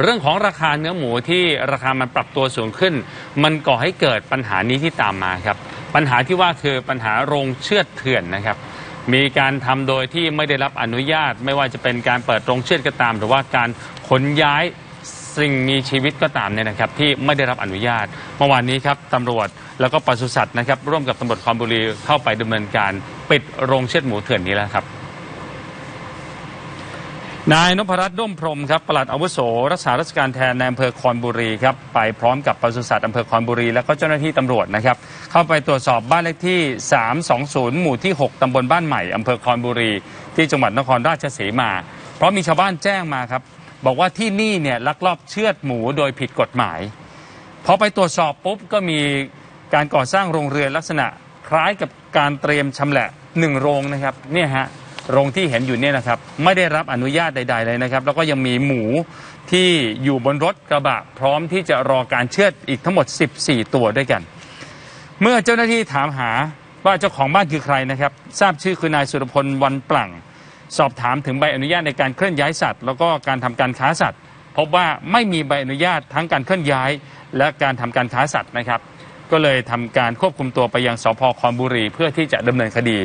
เรื่องของราคาเนื้อหมูที่ราคามันปรับตัวสูงขึ้น มันก่อให้เกิดปัญหานี้ที่ตามมาครับ ปัญหาที่ว่าคือปัญหาโรงเชือดเถื่อนนะครับ มีการทำโดยที่ไม่ได้รับอนุญาต ไม่ว่าจะเป็นการเปิดโรงเชือดก็ตาม หรือว่าการขนย้ายสิ่งมีชีวิตก็ตามเนี่ยนะครับ ที่ไม่ได้รับอนุญาตเมื่อวานนี้ครับตำรวจแล้วก็ปศุสัตว์นะครับ ร่วมกับตำรวจคอมบุรีเข้าไปดำเนินการปิดโรงเชือดหมูเถื่อนนี้แล้วครับ นายนพรัตน์ด้มพรมครับปลัดอาวุโสรักษาราชการแทนในอำเภอคอนบุรีครับไปพร้อมกับปศุสัตว์อำเภอคอนบุรี แล้วก็เจ้าหน้าที่ตำรวจนะครับเข้าไปตรวจสอบบ้านเลขที่ 320 หมู่ที่ 6 ตำบลบ้านใหม่อำเภอคอนบุรี ที่จังหวัดนครราชสีมา เพราะมีชาวบ้านแจ้งมาครับบอกว่าที่นี่เนี่ยลักลอบเชือดหมูโดยผิดกฎหมายพอไปตรวจสอบปุ๊บก็มีการก่อสร้างโรงเรือนลักษณะคล้ายกับการเตรียมชำแหละหนึ่งโรงนะครับเนี่ยฮะ โรงที่เห็นอยู่เนี่ยนะครับ ไม่ได้รับอนุญาตใด ๆ เลยนะครับ แล้วก็ยังมีหมูที่อยู่บนรถกระบะ พร้อมที่จะรอการเชือดอีกทั้งหมด 14 ตัวด้วยกัน เมื่อเจ้าหน้าที่ถามหาว่าเจ้าของบ้านคือใครนะครับ ทราบชื่อคือนายสุรพลวันปลั่ง สอบถามถึงใบอนุญาตในการเคลื่อนย้ายสัตว์ แล้วก็การทำการค้าสัตว์ พบว่าไม่มีใบอนุญาตทั้งการเคลื่อนย้าย และการทำการค้าสัตว์นะครับ ก็เลยทำการควบคุมตัวไปยังสพคอนบุรีเพื่อที่จะดำเนินคดี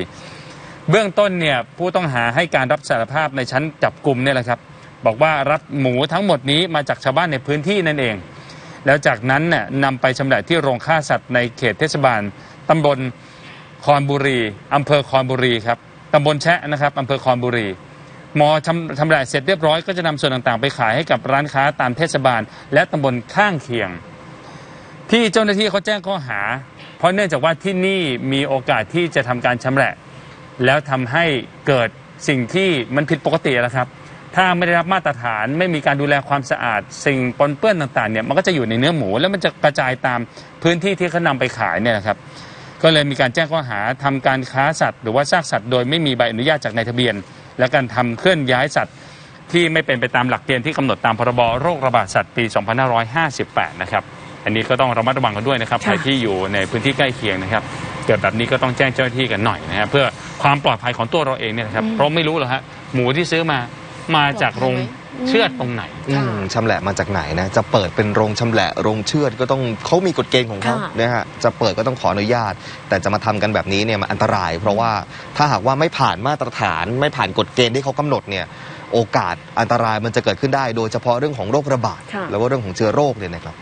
เบื้องต้นเนี่ยผู้ต้องหาให้การรับสารภาพในชั้นจับกลุ่มเนี่ยแหละครับ บอกว่ารับหมูทั้งหมดนี้มาจากชาวบ้านในพื้นที่นั่นเอง แล้วจากนั้นเนี่ยนำไปชำแหละที่โรงฆ่าสัตว์ในเขตเทศบาลตำบลคอนบุรีอำเภอคอนบุรีครับตำบลแชะนะครับอำเภอคอนบุรีมอชำชำแหละเสร็จเรียบร้อยก็จะนำส่วนต่างๆ ไปขายให้กับร้านค้าตามเทศบาล และตำบลข้างเคียง ที่เจ้าหน้าที่เขาแจ้งข้อหา เพราะเนื่องจากว่าที่นี่มีโอกาสที่จะทำการชำแหละ แล้วทำให้เกิดสิ่งที่มันผิดปกติแล้วครับ ถ้าไม่ได้รับมาตรฐานไม่มีการดูแลความสะอาด สิ่งปนเปื้อนต่างๆเนี่ยมันก็จะอยู่ในเนื้อหมู แล้วมันจะกระจายตามพื้นที่ที่เขานำไปขายเนี่ยนะครับก็เลยมีการแจ้งข้อหาทำการค้าสัตว์หรือว่าซากสัตว์โดยไม่มีใบอนุญาตจากนายทะเบียน และการทำเคลื่อนย้ายสัตว์ที่ไม่เป็นไปตามหลักเกณฑ์ที่กำหนดตามพรบโรคระบาดสัตว์ปี 2558 นะครับ อันนี้ก็ต้องระมัดระวังกันด้วยนะครับค่ะใครที่อยู่ในพื้นที่ใกล้เคียงนะครับ เกิดแบบนี้ก็ต้องแจ้งเจ้าหน้าที่กันหน่อยนะครับเพื่อความปลอดภัยของตัวเราเองเนี่ยนะครับเพราะไม่รู้หรอกฮะหมูที่ซื้อมามาจากโรงเชือดตรงไหน อืมชำแหละมาจากไหนนะ จะเปิดเป็นโรงชำแหละโรงเชือดก็ต้องเขามีกฎเกณฑ์ของเขาค่ะ นะฮะจะเปิดก็ต้องขออนุญาต แต่จะมาทำกันแบบนี้เนี่ยมันอันตราย เพราะว่าถ้าหากว่าไม่ผ่านมาตรฐาน ไม่ผ่านกฎเกณฑ์ที่เขากำหนดเนี่ยโอกาสอันตรายมันจะเกิดขึ้นได้ โดยเฉพาะเรื่องของโรคระบาดค่ะ แล้วก็เรื่องของเชื้อโรคเนี่ยนะครับ